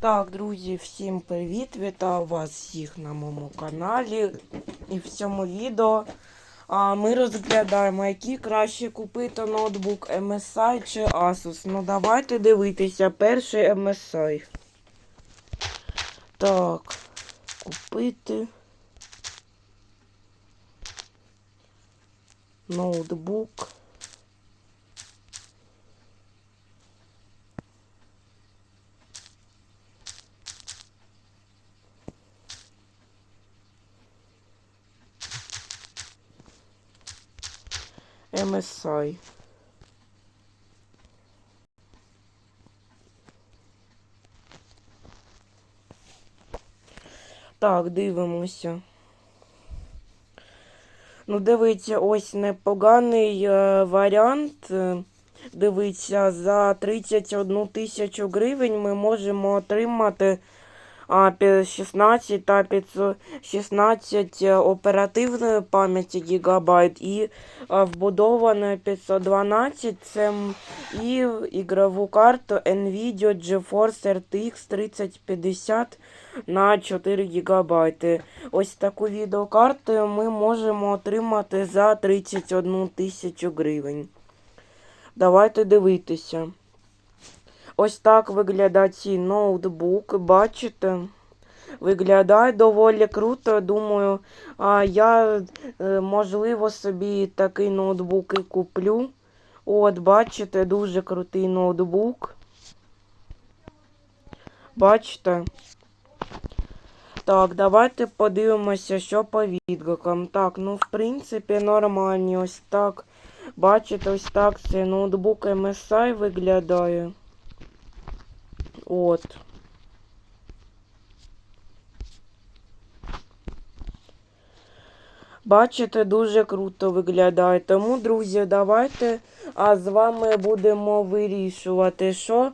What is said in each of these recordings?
Так, друзі, всім привіт! Вітаю вас всіх на моєму каналі. І в цьому відео а, ми розглядаємо, який краще купити ноутбук MSI чи Asus. Ну, давайте дивитися. Перший MSI. Так, купити. Ноутбук. MSI. Так, дивимося. Ну, дивіться, ось непоганий е, варіант. Е, Дивіться, за 31 тисячу гривень ми можемо отримати 16 та 516 оперативної пам'яті гігабайт і а, вбудоване 512 це і ігрову карту Nvidia GeForce RTX 3050 на 4 гігабайти. Ось таку відеокарту ми можемо отримати за 31 тисячу гривень. Давайте дивитися. Ось так виглядає цей ноутбук. Бачите? Виглядає доволі круто. Думаю, а я, е, можливо, собі такий ноутбук і куплю. От, бачите, дуже крутий ноутбук. Бачите? Так, давайте подивимося, що по відгукам. Так, ну, в принципі, нормальні. Ось так. Бачите, ось так цей ноутбук MSI виглядає. От. Бачите, дуже круто виглядає. Тому, друзі, давайте а з вами будемо вирішувати, що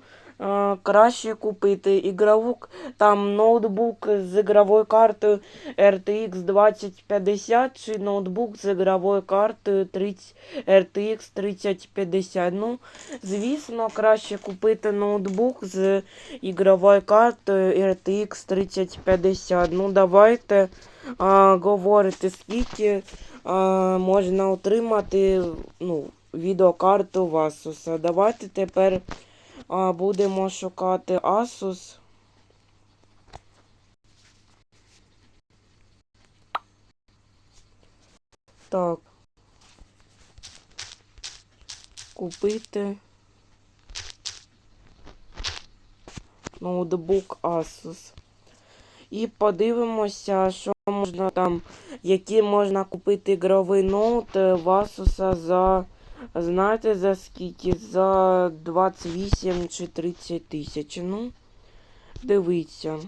краще купити. Ігрову, к- там ноутбук з ігровою картою RTX 2050 чи ноутбук з ігровою картою 30, RTX 3050. Ну, звісно, краще купити ноутбук з ігровою картою RTX 3050. Ну, давайте а, говорити, скільки а, можна отримати ну, відеокарту Asus. Давайте тепер будемо шукати Asus. Так. Купити ноутбук Asus. І подивимося, що можна там, які можна купити ігровий ноут е, в Asus за, знаєте, за скільки? За 28 чи 30 тисяч. Ну, дивіться.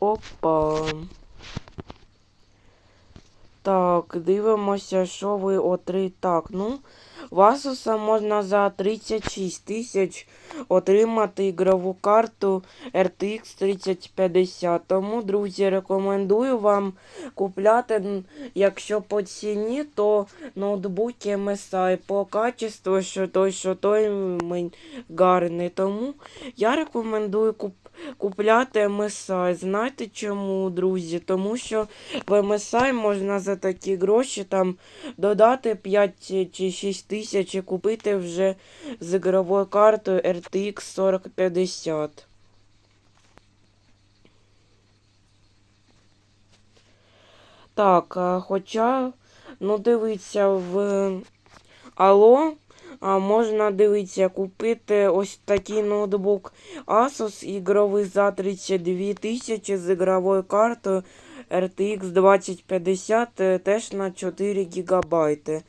Опа. Так, дивимося, що ви отри... Так, ну, в Asus можна за 36 тисяч отримати ігрову карту RTX 3050. Тому, друзі, рекомендую вам купляти, якщо по ціні, то ноутбуки MSI. По качеству, що той, що той гарний. Тому я рекомендую куп... купляти MSI. Знаєте чому, друзі? Тому що в MSI можна за такі гроші там додати 5 чи 6 тисяч і купити вже з ігровою картою RTX 4050. Так, хоча, ну дивіться, в Алло, а можна дивіться, купити ось такий ноутбук Asus ігровий за 32 тисячі з ігровою картою RTX 2050 е, теж на 4 гігабайти.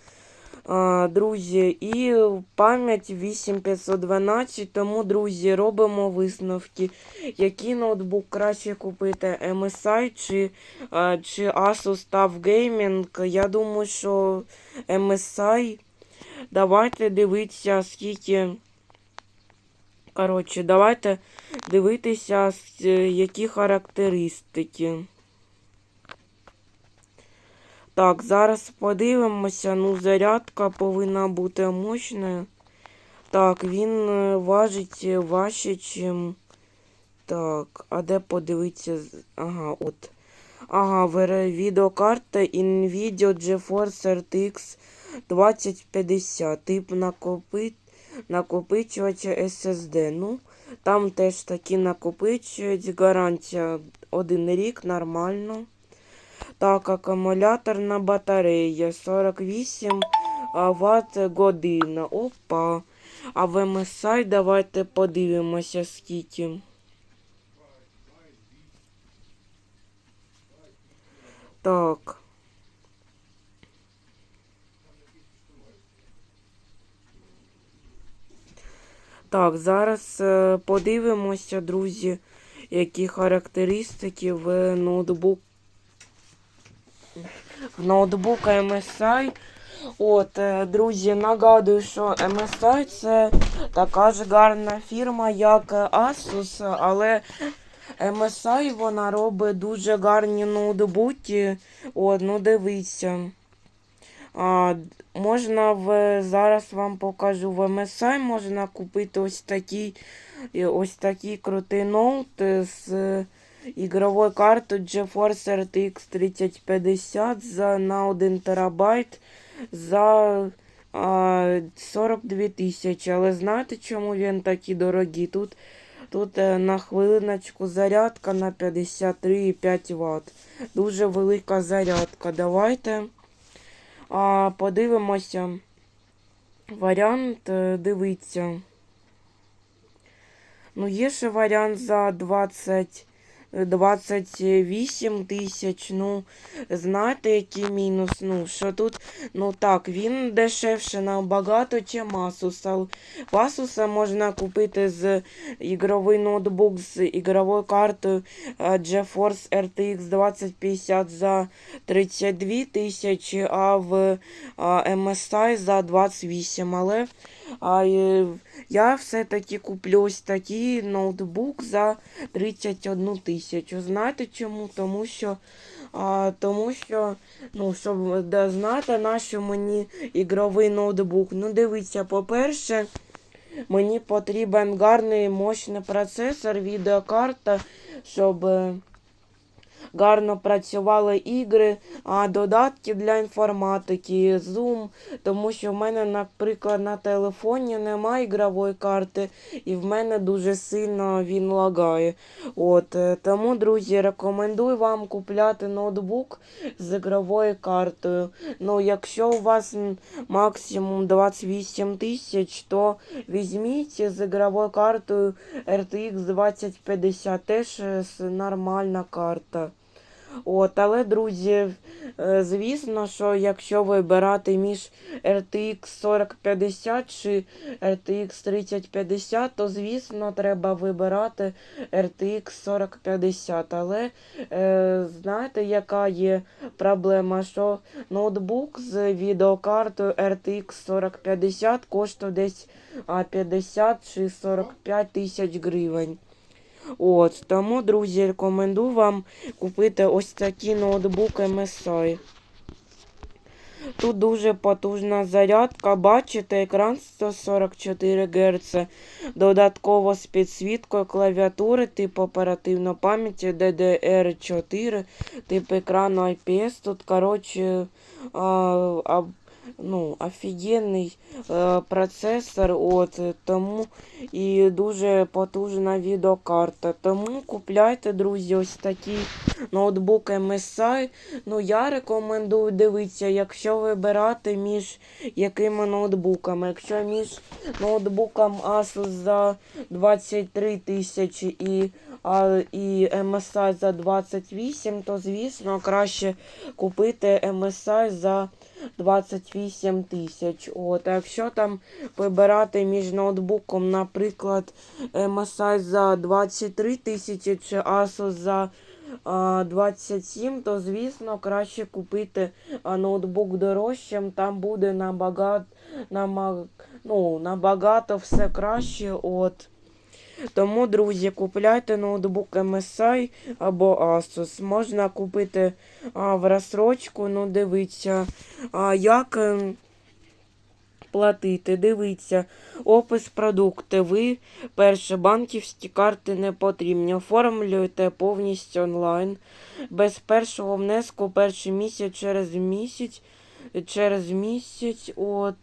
Друзі, і пам'ять 8512, тому, друзі, робимо висновки. Який ноутбук краще купити? MSI чи, а, чи Asus TUF Gaming? Я думаю, що MSI. Давайте дивитися, скільки. Коротше, давайте дивитися, які характеристики. Так, зараз подивимося. Ну, зарядка повинна бути мощною. Так, він е, важить важче, чим. Так, а де подивитися? Ага, от. Ага, відеокарта Nvidia GeForce RTX 2050. Тип накопи... накопичувача SSD. Ну, там теж такі накопичують. Гарантія один рік, нормально. Так, акумуляторна батарея 48 Вт година. Опа. А в MSI давайте подивимося скільки. Так. Так, зараз е, подивимося, друзі, які характеристики в ноутбук. Ноутбук MSI. От, е, друзі, нагадую, що MSI це така ж гарна фірма, як Asus, але MSI вона робить дуже гарні ноутбуки. От, ну дивіться. А, можна в зараз вам покажу в MSI, можна купити ось такий ось такий крутий ноут з ігровою картою GeForce RTX 3050 за на 1 терабайт за а, 42 тисячі. Але знаєте, чому він такий дорогий? Тут Тут е, на хвилиночку зарядка на 53,5 Вт. Дуже велика зарядка. Давайте а, подивимося. Варіант е, дивіться. Ну, є ще варіант за 20, е, 28 тисяч. Ну, знаєте, який мінус? Ну, що тут, ну так, він дешевше набагато, чим Asus. Asus можна купити з ігровий ноутбук з ігровою картою GeForce RTX 2050 за 32 тисячі, а в MSI за 28. Але а, е, я все-таки куплю ось такий ноутбук за 31 тисячу. Знаєте чому? Тому що, а, тому що ну, щоб знати, на що мені ігровий ноутбук. Ну, дивіться, по-перше, мені потрібен гарний мощний процесор, відеокарта, щоб. Гарно працювали ігри, а додатки для інформатики, Zoom, тому що в мене, наприклад, на телефоні немає ігрової карти, і в мене дуже сильно він лагає. От, е, тому, друзі, рекомендую вам купляти ноутбук з ігровою картою. Ну, якщо у вас максимум 28 тисяч, то візьміть з ігровою картою RTX 2050, теж е, нормальна карта. От, але, друзі, е, звісно, що якщо вибирати між RTX 4050 чи RTX 3050, то, звісно, треба вибирати RTX 4050. Але е, знаєте, яка є проблема? Що ноутбук з відеокартою RTX 4050 коштує десь 50 чи 45 тисяч гривень. От, тому, друзі, рекомендую вам купити ось такі ноутбуки MSI. Тут дуже потужна зарядка. Бачите, екран 144 Гц. Додатково з підсвіткою клавіатури, тип оперативної пам'яті DDR4, тип екрану IPS. Тут, коротше, ну, офігенний е, процесор. От, тому і дуже потужна відеокарта. Тому купляйте, друзі, ось такі ноутбуки MSI. Ну, я рекомендую дивитися, якщо вибирати між якими ноутбуками. Якщо між ноутбуком Asus за 23 тисячі і, а, і MSI за 28, то звісно краще купити MSI за 28 тисяч. От, а якщо там вибирати між ноутбуком, наприклад, MSI за 23 тисячі чи Asus за 27, то звісно краще купити ноутбук дорожчим. Там буде набагато, намаг, ну, набагато все краще. От. Тому, друзі, купляйте ноутбук MSI або Asus. Можна купити а, в розсрочку, ну дивіться, а, як. ем, платити. Дивіться, опис продукту. Ви перше банківські карти не потрібні. Оформлюєте повністю онлайн. Без першого внеску перший місяць через місяць. Через місяць. От.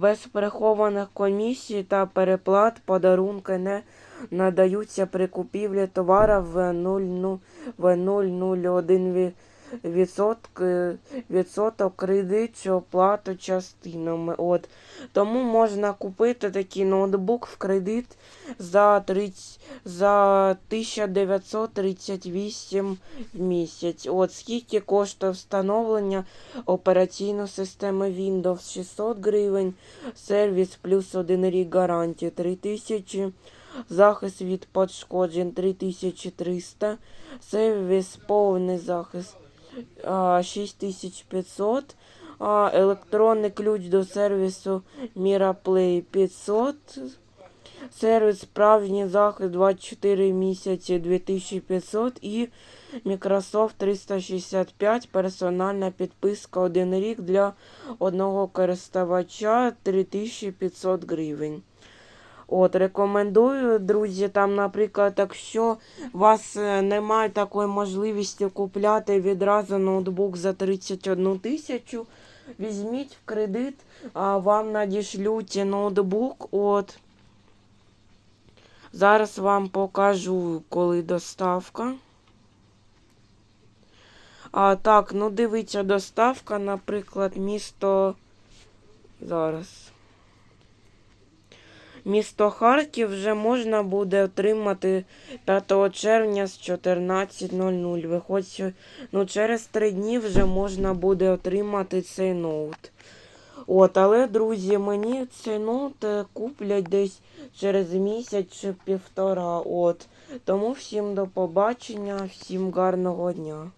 Без перехованих комісій та переплат подарунки не надаються при купівлі товара в 0, ну, в 0,01 ві- відсотки, відсоток кредит чи оплату частинами. От. Тому можна купити такий ноутбук в кредит за, 30, за 1938 в місяць. От скільки коштує встановлення операційної системи Windows 600 гривень, сервіс плюс 1 рік гарантії 3000, захист від пошкоджень 3300, сервіс повний захист 6500, електронний ключ до сервісу MiraPlay 500, сервіс справжній захист 24 місяці 2500 і Microsoft 365 персональна підписка 1 рік для одного користувача 3500 гривень. От, рекомендую, друзі, там, наприклад, якщо у вас е, немає такої можливості купляти відразу ноутбук за 31 тисячу, візьміть в кредит, а вам надішлють ноутбук. От. Зараз вам покажу, коли доставка. А так, ну дивіться, доставка, наприклад, місто. Зараз. Місто Харків вже можна буде отримати 5 червня з 14.00. Виходить, ну, через 3 дні вже можна буде отримати цей ноут. От, але, друзі, мені цей ноут е, куплять десь через місяць чи півтора. От. Тому всім до побачення, всім гарного дня.